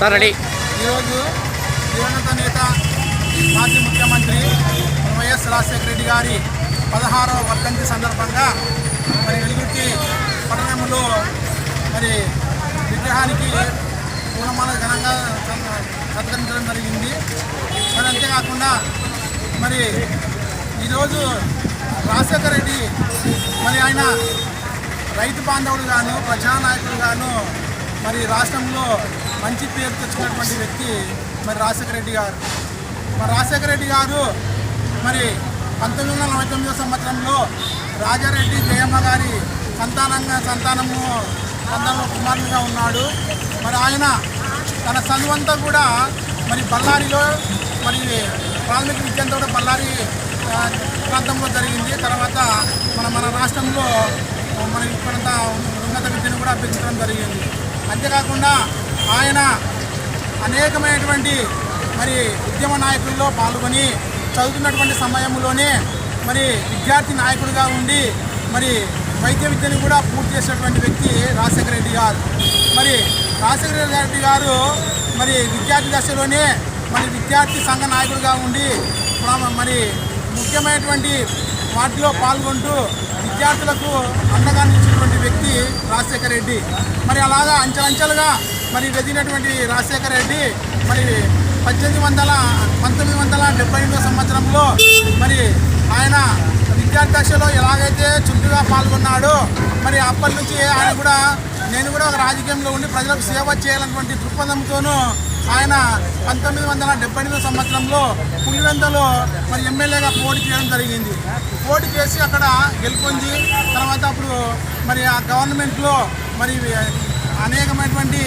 Sir ready. ఈరోజు దివంగత నేత మాజీ ముఖ్యమంత్రి వైఎస్ రాజశేఖర రెడ్డి గారి పదహారవ వర్ధంతి సందర్భంగా మరి వెలుగుర్తి పట్టణంలో మరి విగ్రహానికి పూలమాల ఘనంగా సత్కరించడం జరిగింది. మరి అంతేకాకుండా మరి ఈరోజు రాజశేఖర రెడ్డి మరి ఆయన రైతు బాంధవుడు గాను ప్రజానాయకుడు గాను మరి రాష్ట్రంలో మంచి పేరు తెచ్చుకున్నటువంటి వ్యక్తి మరి రాజశేఖర రెడ్డి గారు. మరి రాజశేఖర రెడ్డి గారు మరి పంతొమ్మిది వందల నలభై తొమ్మిదో సంవత్సరంలో రాజారెడ్డి జయమ్మ గారి సంతానంగా సంతానము సంతానంలో కుమారునిగా ఉన్నాడు. మరి ఆయన తన చదువంతా కూడా మరి బళ్ళారిలో మరి ప్రాథమిక విద్యంతా కూడా బళ్ళారి ప్రాంతంలో జరిగింది. తర్వాత మన మన రాష్ట్రంలో మన ఇక్కడంతా ఉన్నత విద్యను కూడా అభ్యసించడం జరిగింది. అంతేకాకుండా ఆయన అనేకమైనటువంటి మరి ఉద్యమ నాయకుల్లో పాల్గొని చదువుతున్నటువంటి సమయంలోనే మరి విద్యార్థి నాయకుడిగా ఉండి మరి వైద్య విద్యను కూడా పూర్తి చేసినటువంటి వ్యక్తి రాజశేఖర రెడ్డి గారు. మరి రాజశేఖర రెడ్డి గారు మరి విద్యార్థి దశలోనే మరి విద్యార్థి సంఘ నాయకుడిగా ఉండి మరి ముఖ్యమైనటువంటి వాటిలో పాల్గొంటూ విద్యార్థులకు అండగా నిలిచినటువంటి వ్యక్తి రాజశేఖర రెడ్డి. మరి అలాగా అంచెలంచెలుగా మరి వెదిగినటువంటి రాజశేఖర రెడ్డి మరి పద్దెనిమిది వందల పంతొమ్మిది వందల డెబ్బై ఎనిమిదో సంవత్సరంలో మరి ఆయన విద్యార్థి దశలో ఎలాగైతే చురుకుగా పాల్గొన్నాడో మరి అప్పటి నుంచి ఆయన కూడా నేను కూడా ఒక రాజకీయంలో ఉండి ప్రజలకు సేవ చేయాలన్నటువంటి దృక్పథంతోనూ ఆయన పంతొమ్మిది వందల డెబ్బై ఎనిమిదో సంవత్సరంలో పులివెందలో మరి ఎమ్మెల్యేగా పోటీ చేయడం జరిగింది. పోటీ చేసి అక్కడ గెలుపొంది మరి ఆ గవర్నమెంట్లో మరి అనేకమైనటువంటి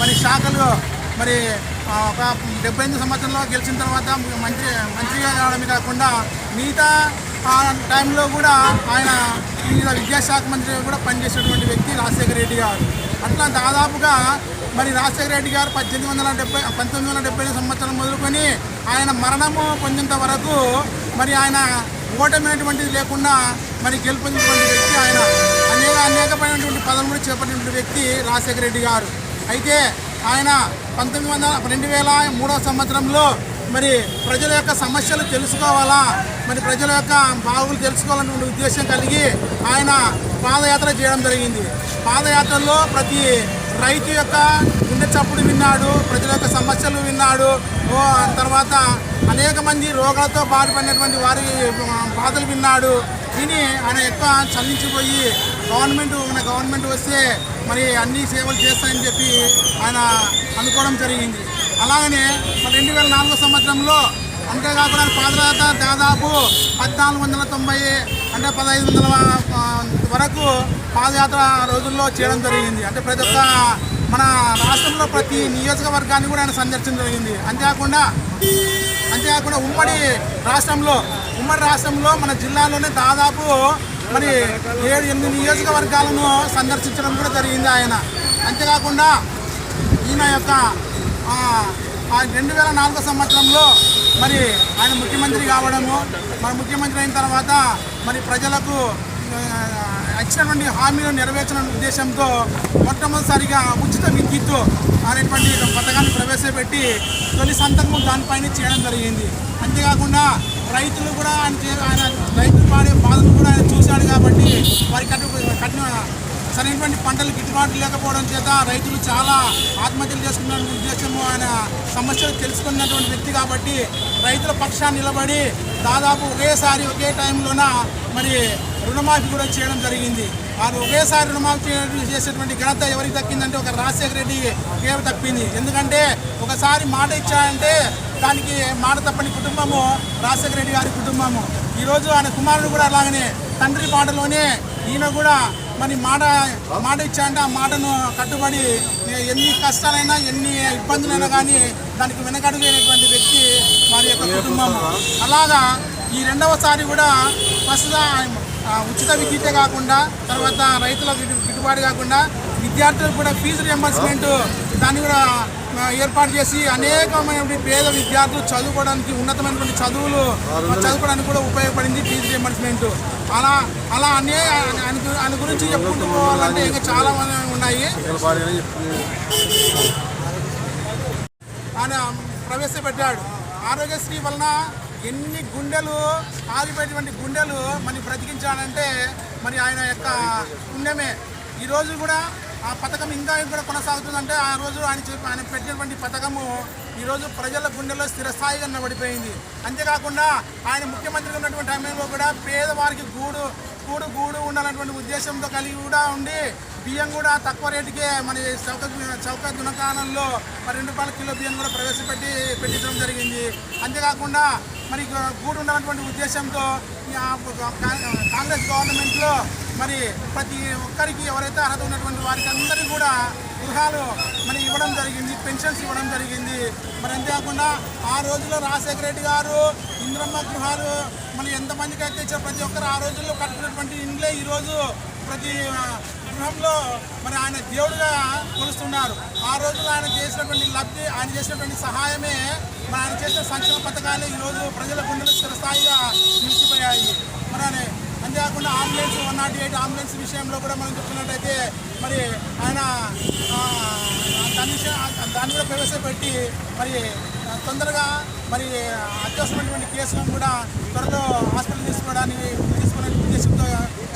మరి శాఖలు మరి ఒక డెబ్బై ఎనిమిది సంవత్సరంలో గెలిచిన తర్వాత మంత్రి మంత్రిగా కావడమే కాకుండా మిగతా ఆ టైంలో కూడా ఆయన వివిధ విద్యాశాఖ మంత్రిగా కూడా పనిచేసేటువంటి వ్యక్తి రాజశేఖర రెడ్డి గారు. అట్లా దాదాపుగా మరి రాజశేఖర రెడ్డి గారు పద్దెనిమిది వందల డెబ్బై పంతొమ్మిది వందల డెబ్బై ఐదు సంవత్సరం మొదలుకొని ఆయన మరణము పొందేంత వరకు మరి ఆయన ఓటమైనటువంటిది లేకుండా మరి గెలుపొందినటువంటి వ్యక్తి ఆయన. లేదా అనేకమైనటువంటి పదవులు కూడా చేపట్టినటువంటి వ్యక్తి రాజశేఖర రెడ్డి గారు. అయితే ఆయన పంతొమ్మిది వందల రెండు వేల మూడవ సంవత్సరంలో మరి ప్రజల యొక్క సమస్యలు తెలుసుకోవాలా మరి ప్రజల యొక్క బాగులు తెలుసుకోవాలనే ఉద్దేశం కలిగి ఆయన పాదయాత్ర చేయడం జరిగింది. పాదయాత్రలో ప్రతి రైతు యొక్క గుండె చప్పుడు విన్నాడు ప్రజల యొక్క సమస్యలు విన్నాడు. ఓ తర్వాత అనేక మంది రోగాలతో బాధపడినటువంటి వారి బాధలు విన్నాడు. విని ఆయన ఎక్కువ చల్లించిపోయి గవర్నమెంట్ మన గవర్నమెంట్ వస్తే మరి అన్ని సేవలు చేస్తాయని చెప్పి ఆయన అనుకోవడం జరిగింది. అలాగనే మరి రెండు వేల నాలుగో సంవత్సరంలో అంతేకాకుండా పాదయాత్ర దాదాపు పద్నాలుగు వందల తొంభై అంటే పదహైదు వందల వరకు పాదయాత్ర రోజుల్లో చేయడం జరిగింది. అంటే ప్రతి ఒక్క మన రాష్ట్రంలో ప్రతి నియోజకవర్గాన్ని కూడా ఆయన సందర్శించడం జరిగింది. అంతేకాకుండా అంతేకాకుండా ఉమ్మడి రాష్ట్రంలో ఉమ్మడి రాష్ట్రంలో మన జిల్లాలోనే దాదాపు మరి ఏడు ఎనిమిది నియోజకవర్గాలను సందర్శించడం కూడా జరిగింది ఆయన. అంతేకాకుండా ఈయన యొక్క రెండు వేల నాలుగో సంవత్సరంలో మరి ఆయన ముఖ్యమంత్రి కావడము మరి ముఖ్యమంత్రి అయిన తర్వాత మరి ప్రజలకు ఇచ్చినటువంటి హామీలు నెరవేర్చిన ఉద్దేశంతో మొట్టమొదటిసారిగా ఉచిత విద్యుత్ అనేటువంటి పథకాన్ని ప్రవేశపెట్టి తొలి సంతకం దానిపైన చేయడం జరిగింది. అంతేకాకుండా రైతులు కూడా ఆయన ఆయన రైతులు పాడే బాధలు కూడా ఆయన చూశాడు కాబట్టి వారి కఠిన కఠిన సరైనటువంటి పంటలు గిట్టుబాటు లేకపోవడం చేత రైతులు చాలా ఆత్మహత్యలు చేసుకున్న ఉద్దేశము ఆయన సమస్యలు తెలుసుకున్నటువంటి వ్యక్తి కాబట్టి రైతుల పక్షాన్ని నిలబడి దాదాపు ఒకేసారి ఒకే టైంలోన మరి రుణమాఫీ కూడా చేయడం జరిగింది. వారు ఒకేసారి రుణమాఫీ చేసేటువంటి ఘనత ఎవరికి దక్కిందంటే ఒక రాజశేఖర రెడ్డికి తప్పింది. ఎందుకంటే ఒకసారి మాట ఇచ్చాడంటే దానికి మాట తప్పని కుటుంబము రాజశేఖర రెడ్డి గారి కుటుంబము. ఈరోజు ఆయన కుమారుడు కూడా అలాగనే తండ్రి మాటలోనే ఈయన కూడా మరి మాట మాట ఇచ్చాడంటే ఆ మాటను కట్టుబడి ఎన్ని కష్టాలైనా ఎన్ని ఇబ్బందులైనా కానీ దానికి వెనకడుగైనటువంటి వ్యక్తి వారి యొక్క కుటుంబం అలాగా ఈ రెండవసారి కూడా ప్రస్తుతం ఉచిత విద్యుతే కాకుండా తర్వాత రైతుల గిట్టుబాటు కాకుండా విద్యార్థులకు కూడా ఫీజు రియంబర్స్మెంట్ దాన్ని కూడా ఏర్పాటు చేసి అనేకమైనటువంటి పేద విద్యార్థులు చదువుకోవడానికి ఉన్నతమైనటువంటి చదువులు చదువుకోవడానికి కూడా ఉపయోగపడింది ఫీజు రియంబర్స్మెంట్ అలా అలా అనే ఆయన గురించి చెప్పుకుంటూ పోవాలంటే ఇంకా చాలా మంది ఉన్నాయి. ప్రవేశపెట్టాడు. ఆరోగ్యశ్రీ వలన ఎన్ని గుండెలు ఆగిపోయేటువంటి గుండెలు మరి బ్రతికించాడంటే మరి ఆయన యొక్క పుణ్యమే. ఈ రోజు కూడా ఆ పథకం ఇంకా కూడా కొనసాగుతుందంటే ఆ రోజు ఆయన చెప్పి ఆయన పెట్టినటువంటి పథకము ఈరోజు ప్రజల గుండెల్లో స్థిరస్థాయిగా నిలబడిపోయింది. అంతేకాకుండా ఆయన ముఖ్యమంత్రిగా ఉన్నటువంటి టైంలో కూడా పేదవారికి గూడు గూడు గూడు ఉండాలన్నటువంటి ఉద్దేశంతో కలిగి కూడా ఉండి బియ్యం కూడా తక్కువ రేటుకే మన చౌక చౌక దునకాలంలో మరి రెండు రూపాయల కిలో బియ్యం కూడా ప్రవేశపెట్టి పెట్టించడం జరిగింది. అంతేకాకుండా మరి గూడు ఉండాలన్నటువంటి ఉద్దేశంతో ఈ కాంగ్రెస్ గవర్నమెంట్లో మరి ప్రతి ఒక్కరికి ఎవరైతే అర్హత ఉన్నటువంటి వారికి అందరికీ కూడా గృహాలు మరి ఇవ్వడం జరిగింది పెన్షన్స్ ఇవ్వడం జరిగింది. మరి అంతేకాకుండా ఆ రోజుల్లో రాజశేఖర రెడ్డి గారు ఇంద్రమ్మ గృహాలు మరి ఎంతమందికి అయితే ఇచ్చారు ప్రతి ఒక్కరు ఆ రోజుల్లో కట్టుకున్నటువంటి ఇండ్లే ఈరోజు ప్రతి గృహంలో మరి ఆయన దేవుడిగా కొలుస్తున్నారు. ఆ రోజుల్లో ఆయన చేసినటువంటి లబ్ధి ఆయన చేసినటువంటి సహాయమే మరి ఆయన చేసిన సంక్షేమ పథకాలు ఈరోజు ప్రజల గుండెలు స్థిరస్థాయిగా నిలిచిపోయాయి. మరి ఆయన అంతేకాకుండా ambulance one nought eight ambulance విషయంలో కూడా మనం చెప్తున్నట్టయితే మరి ఆయన దాని విషయం దాన్ని కూడా ప్రవేశపెట్టి మరి తొందరగా మరి అత్యవసరమైనటువంటి కేసులను కూడా త్వరలో హాస్పిటల్ తీసుకోవడానికి తీసుకునే ఉద్దేశంతో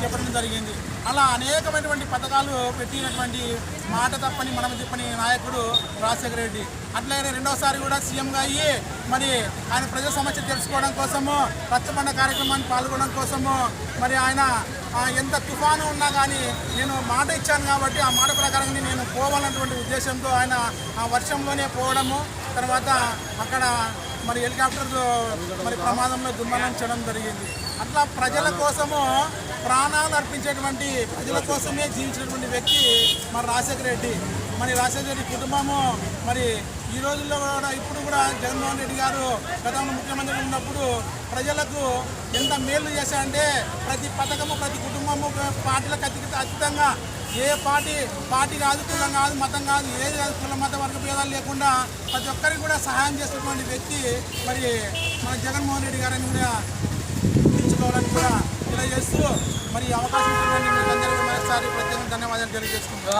చేపట్టడం జరిగింది. అలా అనేకమైనటువంటి పథకాలు పెట్టినటువంటి మాట తప్పని మనం చెప్పని నాయకుడు రాజశేఖర రెడ్డి. అట్లాగే రెండోసారి కూడా సీఎంగా అయ్యి మరి ఆయన ప్రజల సమస్య తెలుసుకోవడం కోసము రచ్చబండ కార్యక్రమాన్ని పాల్గొనడం కోసము మరి ఆయన ఎంత తుఫాను ఉన్నా కానీ నేను మాట ఇచ్చాను కాబట్టి ఆ మాట ప్రకారంగా నేను పోవాలన్నటువంటి ఉద్దేశంతో ఆయన ఆ వర్షంలోనే పోవడము తర్వాత అక్కడ మరి హెలికాప్టర్ మరి ప్రమాదంలో దుర్మరణం చేయడం జరిగింది. అట్లా ప్రజల కోసము ప్రాణాలు అర్పించేటువంటి ప్రజల కోసమే జీవించినటువంటి వ్యక్తి మన రాజశేఖర రెడ్డి. మరి రాజశేఖర రెడ్డి కుటుంబము మరి ఈ రోజుల్లో కూడా ఇప్పుడు కూడా జగన్మోహన్ రెడ్డి గారు గతంలో ముఖ్యమంత్రి ఉన్నప్పుడు ప్రజలకు ఎంత మేలు చేశారంటే ప్రతి పథకము ప్రతి కుటుంబము పార్టీలకు అతి అతీతంగా ఏ పార్టీ పార్టీ కాదు కులం కాదు మతం కాదు ఏది కాదు కుల మత వర్గ భేదాలు లేకుండా ప్రతి ఒక్కరికి కూడా సహాయం చేస్తున్నటువంటి వ్యక్తి మరి మన జగన్మోహన్ రెడ్డి గారని కూడా తెలియజేస్తూ మరి ఈ అవకాశం అందరికీ మరోసారి ప్రత్యేకంగా ధన్యవాదాలు తెలియజేసుకుంటాం